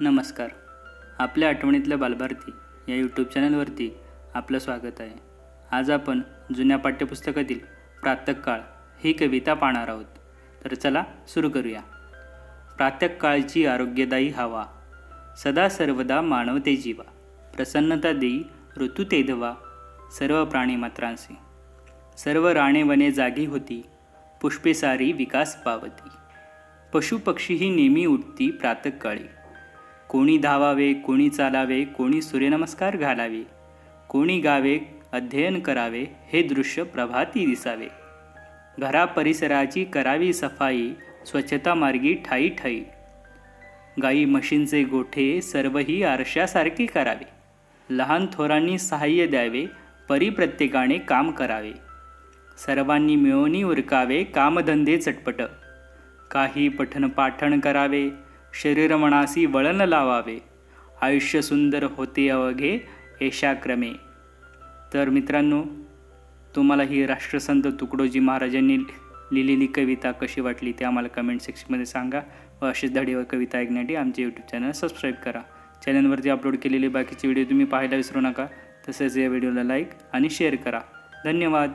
नमस्कार. आपल्या आठवणीतल्या बालभारती या यूट्यूब चॅनलवरती आपलं स्वागत आहे. आज आपण जुन्या पाठ्यपुस्तकातील प्रातःकाळ ही कविता पाहणार आहोत. तर चला सुरू करूया. प्रातःकाळची आरोग्यदायी हवा. सदा सर्वदा मानवते जीवा. प्रसन्नता देई ऋतू तेधवा सर्व प्राणी मात्रांसी सर्व राणे वने जागी होती. पुष्पे सारी विकास पावती. पशुपक्षी ही नेहमी उठती प्रातकाळी कोणी धावावे कोणी चालावे कोणी सूर्यनमस्कार घालावे कोणी गावे अध्ययन करावे हे दृश्य प्रभाती दिसावे. घरा परिसराची करावी सफाई स्वच्छता मार्गी ठाई ठाई. गाई म्हशींचे गोठे सर्वही आरशासारखे करावे. लहान थोरांनी सहाय्य द्यावे परी प्रत्येकाने काम करावे. सर्वांनी मिळवणी उरकावे कामधंदे चटपट. काही पठणपाठण करावे शरीर मनासी वळण लावावे आयुष्य सुंदर होते अवघे यशाक्रमे तर मित्रांनो तुम्हाला ही राष्ट्रसंत तुकडोजी महाराजांनी लिहिलेली कविता कशी वाटली ते आम्हाला कमेंट सेक्शनमध्ये सांगा व अशीच धडी व कविता ऐकण्यासाठी आमचे यूट्यूब चॅनल सबस्क्राईब करा चॅनलवरती अपलोड केलेले बाकीचे व्हिडिओ तुम्ही पाहायला विसरू नका तसेच या व्हिडिओला लाईक आणि शेअर करा धन्यवाद